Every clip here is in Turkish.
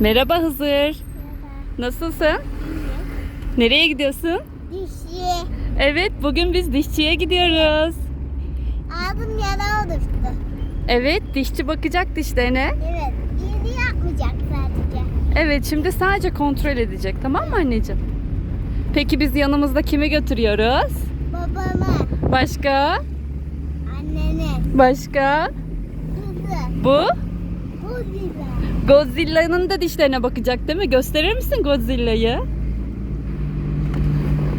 Merhaba Hızır. Nasılsın? Nereye gidiyorsun? Dişi. Evet, bugün biz dişçiye gidiyoruz. Ağzım yara oluştu. Evet, dişçi bakacak dişlerine. Evet. İğne yapmayacak sadece. Evet, şimdi sadece kontrol edecek, tamam mı anneciğim? Peki biz yanımızda kimi götürüyoruz? Babama, Başka? annene, Başka? kızı, Bu? bu güzel. Godzilla'nın da dişlerine bakacak değil mi? Gösterir misin Godzilla'yı?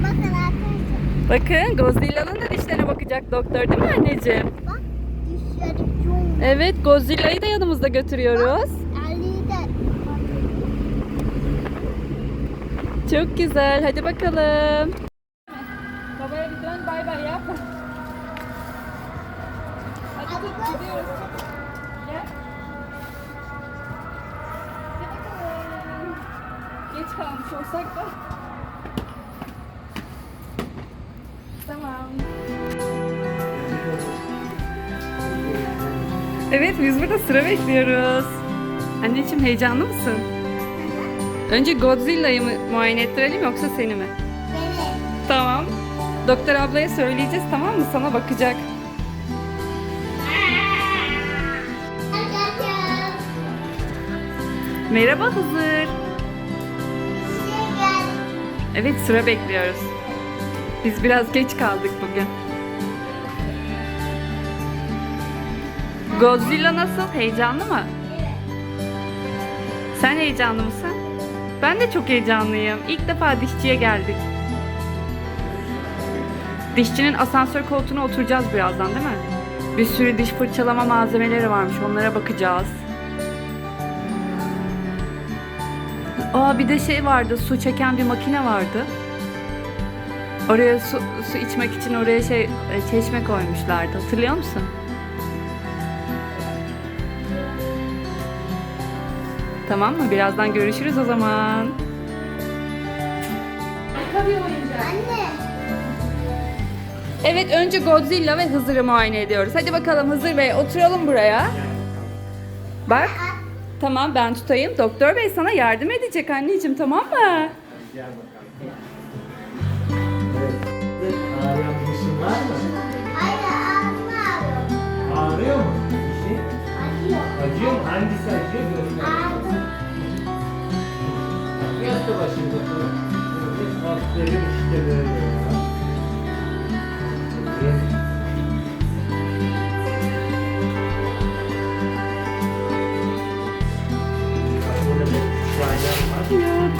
Bakın arkadaşlar. Bakın, Godzilla'nın da dişlerine bakacak doktor değil mi anneciğim? Bak dişleri çok. Evet, Godzilla'yı da yanımızda götürüyoruz. De. Çok güzel. Hadi bakalım. Babaya bir dön bay bay yap. Hadi, Hadi dur, kız. gidiyoruz. Gel. Hadi bakalım. Geç kalmış olsak da. Tamam. Evet biz burada sıra bekliyoruz. Anneciğim heyecanlı mısın? Önce Godzilla'yı mı muayene ettirelim yoksa seni mi? Evet. Tamam. Doktor ablaya söyleyeceğiz tamam mı? Sana bakacak. Merhaba Hızır. Evet sıra bekliyoruz. Biz biraz geç kaldık bugün. Godzilla nasıl? Heyecanlı mı? Sen heyecanlı mısın? Ben de çok heyecanlıyım. İlk defa dişçiye geldik. Dişçinin asansör koltuğuna oturacağız birazdan değil mi? Bir sürü diş fırçalama malzemeleri varmış. Onlara bakacağız. Aa bir de şey vardı. Su çeken bir makine vardı. Oraya su, su içmek için oraya şey e, çeşme koymuşlardı. Hatırlıyor musun? Tamam mı? Birazdan görüşürüz o zaman. Anne. Evet önce Godzilla ve Hızır'ı muayene ediyoruz. Hadi bakalım Hızır Bey oturalım buraya. Bak. Tamam ben tutayım. Doktor Bey sana yardım edecek anneciğim tamam mı? Ağrıyan bir dişin var mı? Ağrıyor. Ağrıyor mu? Dişin? Acıyor. Acıyor mu? Hangisi acıyor? Göster. Başını bakalım. Evet, aferin işte böyle.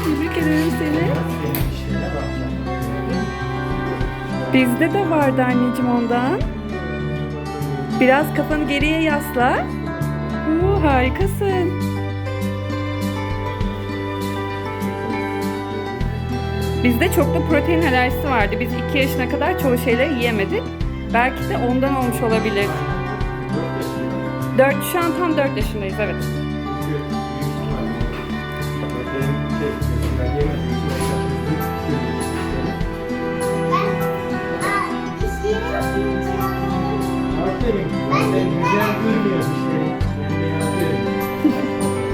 Tebrik ederim seni. Bizde de vardı anneciğim ondan. Biraz kafanı geriye yasla. Oo, harikasın. Bizde çoklu protein alerjisi vardı. Biz 2 yaşına kadar çoğu şeyleri yiyemedik. Belki de ondan olmuş olabilir. 4 şu an tam 4 yaşındayız evet. Aferin. Ben güzel görmüyor dişleri. Yani aferin.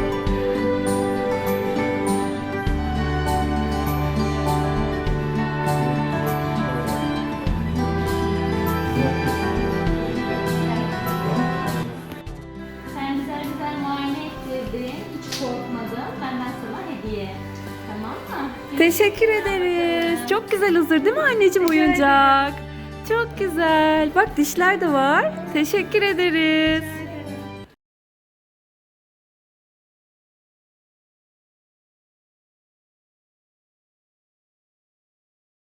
Sen güzel güzel muayene ettirdin. Hiç korkmadın. Benden sana hediye. Tamam mı? Teşekkür ederiz. Çok güzel hazır değil mi anneciğim oyuncak? Çok güzel. Bak dişler de var. Teşekkür ederiz.